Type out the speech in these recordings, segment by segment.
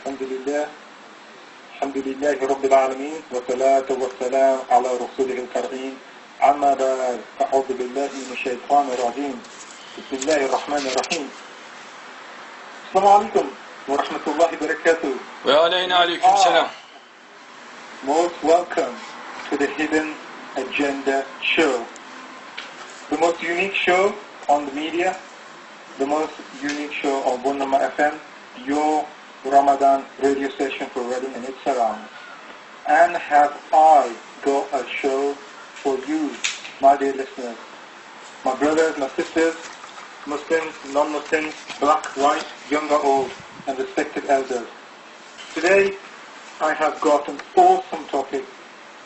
الحمد لله. الحمد لله رب العالمين والصلاة والسلام على رسوله الكريم. عما بعد أعوذ بالله من الشيطان الرجيم. بسم الله الرحمن الرحيم. السلام عليكم ورحمة الله وبركاته. Ve aleyhine aleyküm selam. Most welcome to the Hidden Agenda Show. The most unique show on the media, the most unique show on Bundama FM, your Ramadan radio station for Reading and its surrounds. And have I got a show for you, my dear listeners, my brothers, my sisters, Muslims, non-Muslims, black, white, young or old, and respected elders. Today, I have got an awesome topic,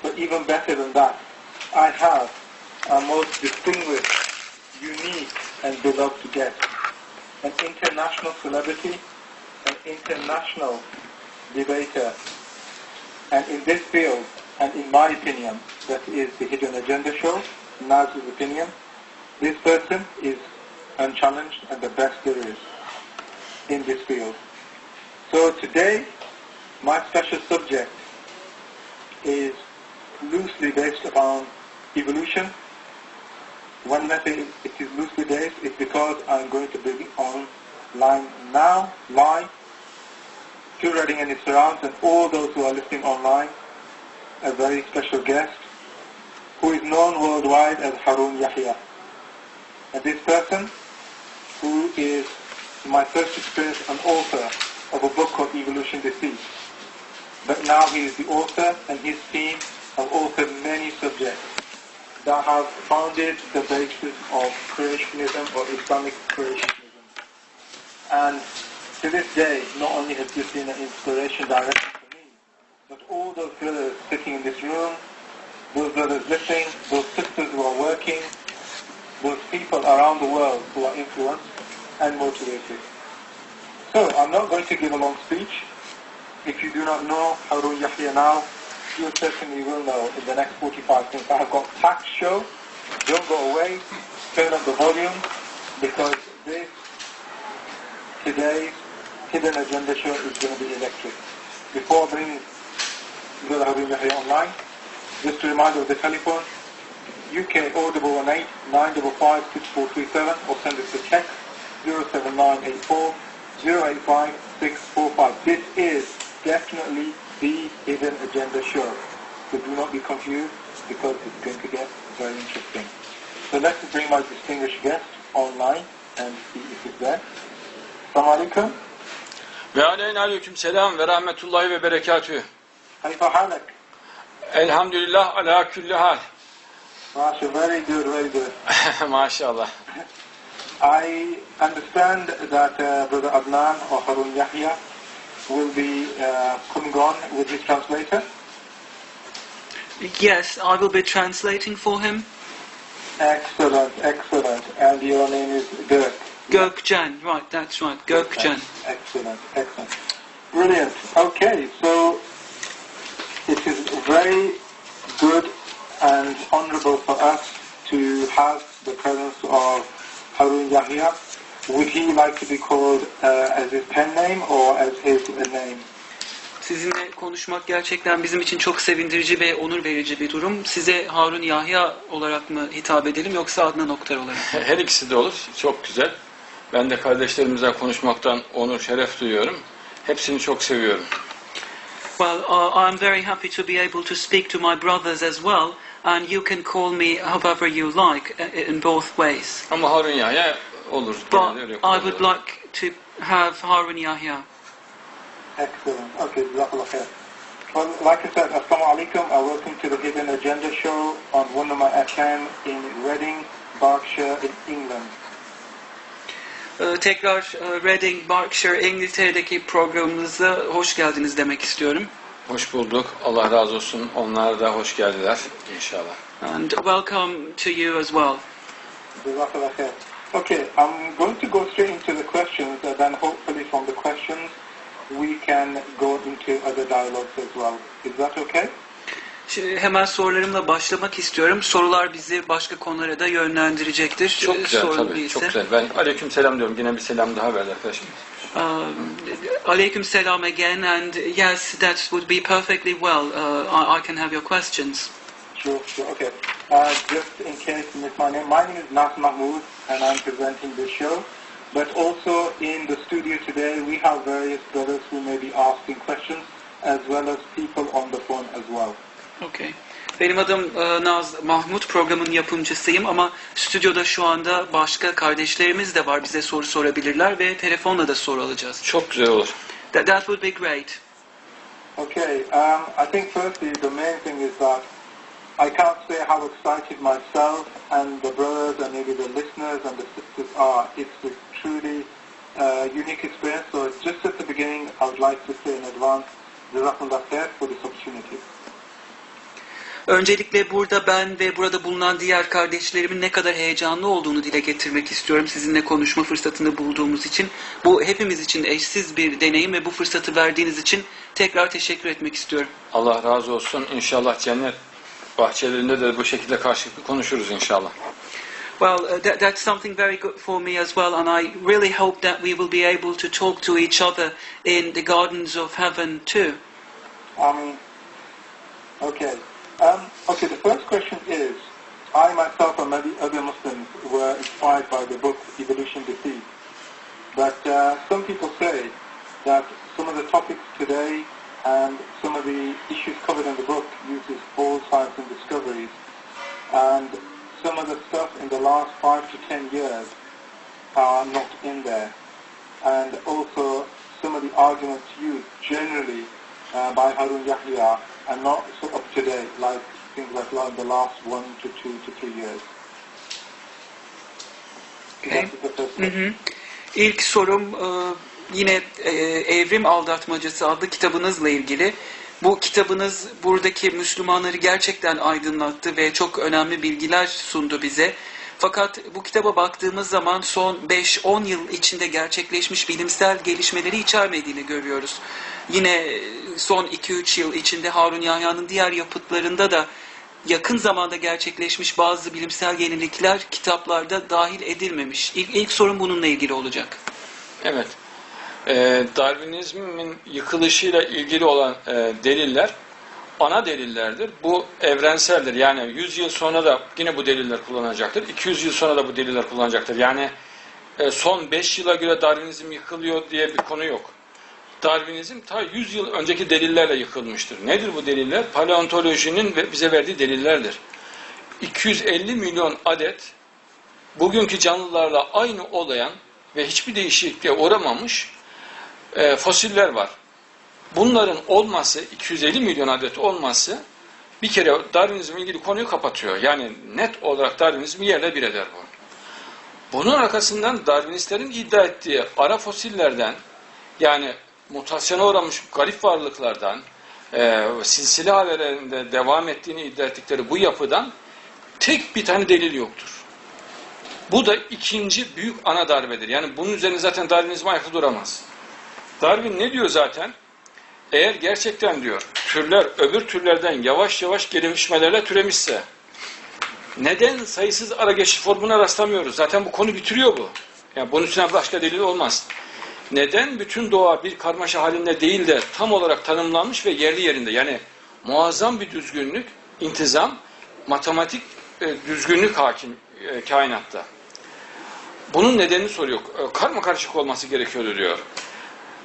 but even better than that, I have a most distinguished, unique, and beloved guest, an international celebrity, an international debater, and in this field, and in my opinion, that is the Hidden Agenda Show, Naz's opinion, this person is unchallenged and the best there is in this field. So today, my special subject is loosely based upon evolution. When I say it is loosely based, it's because I'm going to bring online now, live, to Reading and its surrounds, and all those who are listening online, a very special guest, who is known worldwide as Harun Yahya. And this person, who is my first experience, an author of a book called Evolution Deceit. But now he is the author and his team have authored many subjects that have founded the basis of creationism or Islamic creationism. And to this day, not only has this been an inspiration directly for me, but all those brothers sitting in this room, those brothers listening, those sisters who are working, those people around the world who are influenced and motivated. So I'm not going to give a long speech. If you do not know Harun Yahya now, you certainly will know in the next 45 minutes. I have got a packed show. Don't go away. Turn up the volume because this today's hidden agenda show is going to be electric. Before I bring Brother Harun Yahya online, just a reminder of the telephone. UK 018 955 6437 or send us a text 07984 085 645. This is definitely the Hidden Agenda show. So do not be confused because it's going to get very interesting. So let's bring my distinguished guest online and see if he's there. Selamun Aleyküm. Ve aleyhine aleyküm selam ve rahmetullahi ve berekatühü. Kayfa halek? Elhamdülillah ala külli hal. Maşallah, very good, very good. Maşallah. I understand that uh, Brother Adnan or Harun Yahya will be uh, coming on with his translator. Yes, I will be translating for him. Excellent, excellent. And your name is Dirk. Gökcan, right, that's right, Gökcan. Excellent, excellent. Brilliant. Okay, so it is very good and honorable for us to have the presence of Harun Yahya. Would he like to be called uh, as his pen name or as his uh, name? Sizinle konuşmak gerçekten bizim için çok sevindirici ve onur verici bir durum. Size Harun Yahya olarak mı hitap edelim yoksa Adnan Oktar olarak? Her ikisi de olur. Çok güzel. Ben de kardeşlerimizle konuşmaktan onur, şeref duyuyorum. Hepsini çok seviyorum. Well, uh, I'm very happy to be able to speak to my brothers as well, and you can call me however you like uh, in both ways. Ama Harun Yahya olur. But I would like to have Harun Yahya. Excellent. Okay, Jazakallah khair. Well, like I said, Assalamu alaikum. Uh, welcome to the Hidden Agenda Show on Wunderma FM in Reading, Berkshire in England. Ee, Tekrar e, Reading, Berkshire, İngiltere'deki programımıza hoş geldiniz demek istiyorum. Hoş bulduk. Allah razı olsun. Onlar da hoş geldiler inşallah. And welcome to you as well. Okay, I'm going to go straight into the questions and then hopefully from the questions we can go into other dialogues as well. Is that okay? Hemen sorularımla başlamak istiyorum. Sorular bizi başka konulara da yönlendirecektir. Çok güzel sorun tabii. değilse. Çok güzel. Ben aleyküm selam diyorum. Yine bir selam daha verdi arkadaşım. Um, alaikum salam again, and yes, that would be perfectly well. Uh, I, I can have your questions. Sure, sure. Okay. Uh, just in case you missed my name, my name is Nas Mahmood, and I'm presenting this show. But also in the studio today, we have various brothers who may be asking questions, as well as people on the phone as well. Okay. Benim adım e, Naz Mahmut, programın yapımcısıyım ama stüdyoda şu anda başka kardeşlerimiz de var. Bize soru sorabilirler ve telefonla da soru alacağız. Çok güzel olur. That, that would be great. Okay, um, I think firstly the main thing is that I can't say how excited myself and the brothers and maybe the listeners and the sisters are. It's a truly uh, unique experience. So just at the beginning, I would like to say in advance, Jazakumullah khair for this opportunity. Öncelikle burada ben ve burada bulunan diğer kardeşlerimin ne kadar heyecanlı olduğunu dile getirmek istiyorum. Sizinle konuşma fırsatını bulduğumuz için. Bu hepimiz için eşsiz bir deneyim ve bu fırsatı verdiğiniz için tekrar teşekkür etmek istiyorum. Allah razı olsun. İnşallah cennet bahçelerinde de bu şekilde karşılıklı konuşuruz inşallah. Well, uh, that, that's something very good for me as well, and I really hope that we will be able to talk to each other in the gardens of heaven too. I mean, okay. Um, okay, the first question is, I myself and many other Muslims were inspired by the book Evolution Defeat. But uh, some people say that some of the topics today and some of the issues covered in the book uses false science and discoveries. And some of the stuff in the last five to ten years are not in there. And also some of the arguments used generally uh, by Harun Yahya are not so up to date like things like in the last one to two to three years. Okay. Hı. İlk sorum e, yine e, Evrim Aldatmacası adlı kitabınızla ilgili. Bu kitabınız buradaki Müslümanları gerçekten aydınlattı ve çok önemli bilgiler sundu bize. Fakat bu kitaba baktığımız zaman son 5-10 yıl içinde gerçekleşmiş bilimsel gelişmeleri içermediğini görüyoruz. Yine e, son 2-3 yıl içinde Harun Yahya'nın diğer yapıtlarında da yakın zamanda gerçekleşmiş bazı bilimsel yenilikler kitaplarda dahil edilmemiş. İlk, ilk sorun bununla ilgili olacak. Evet. Ee, Darwinizmin yıkılışıyla ilgili olan e, deliller ana delillerdir. Bu evrenseldir. Yani 100 yıl sonra da yine bu deliller kullanacaktır. 200 yıl sonra da bu deliller kullanacaktır. Yani e, son 5 yıla göre Darwinizm yıkılıyor diye bir konu yok. Darwinizm ta 100 yıl önceki delillerle yıkılmıştır. Nedir bu deliller? Paleontolojinin bize verdiği delillerdir. 250 milyon adet bugünkü canlılarla aynı olayan ve hiçbir değişikliğe uğramamış e, fosiller var. Bunların olması, 250 milyon adet olması bir kere Darwinizmle ilgili konuyu kapatıyor. Yani net olarak Darwinizmi yerle bir eder bu. Bunun arkasından Darwinistlerin iddia ettiği ara fosillerden yani mutasyona uğramış garip varlıklardan e, silsile hallerinde devam ettiğini iddia ettikleri bu yapıdan tek bir tane delil yoktur. Bu da ikinci büyük ana darbedir. Yani bunun üzerine zaten Darwinizm ayakta duramaz. Darwin ne diyor zaten? Eğer gerçekten diyor türler öbür türlerden yavaş yavaş gelişmelerle türemişse neden sayısız ara geçiş formuna rastlamıyoruz? Zaten bu konu bitiriyor bu. Yani bunun üstüne başka delil olmaz. Neden bütün doğa bir karmaşa halinde değil de tam olarak tanımlanmış ve yerli yerinde? Yani muazzam bir düzgünlük, intizam, matematik e, düzgünlük hakim e, kainatta. Bunun nedenini soruyor. E, karma karışık olması gerekiyordu diyor.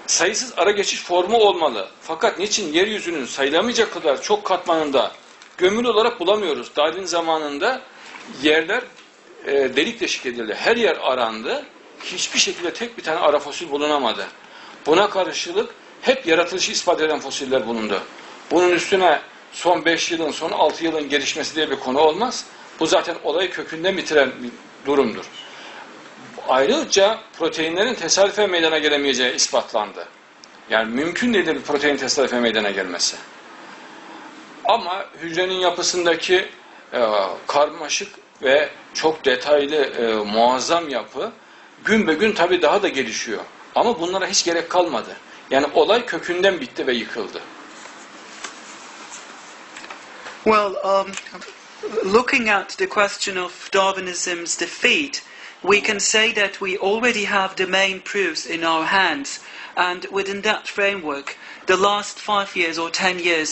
Sayısız ara geçiş formu olmalı. Fakat niçin yeryüzünün sayılamayacak kadar çok katmanında gömülü olarak bulamıyoruz? Darwin zamanında yerler e, delik deşik edildi. Her yer arandı. Hiçbir şekilde tek bir tane ara fosil bulunamadı. Buna karşılık hep yaratılışı ispat eden fosiller bulundu. Bunun üstüne son 5 yılın, son 6 yılın gelişmesi diye bir konu olmaz. Bu zaten olayı kökünden bitiren bir durumdur. Ayrıca proteinlerin tesadüfen meydana gelemeyeceği ispatlandı. Yani mümkün değildir protein tesadüfen meydana gelmesi. Ama hücrenin yapısındaki e, karmaşık ve çok detaylı e, muazzam yapı gün be gün tabii daha da gelişiyor. Ama bunlara hiç gerek kalmadı. Yani olay kökünden bitti ve yıkıldı. Well, um, looking at the question of Darwinism's defeat, we can say that we already have the main proofs in our hands, and within that framework, the last five years or ten years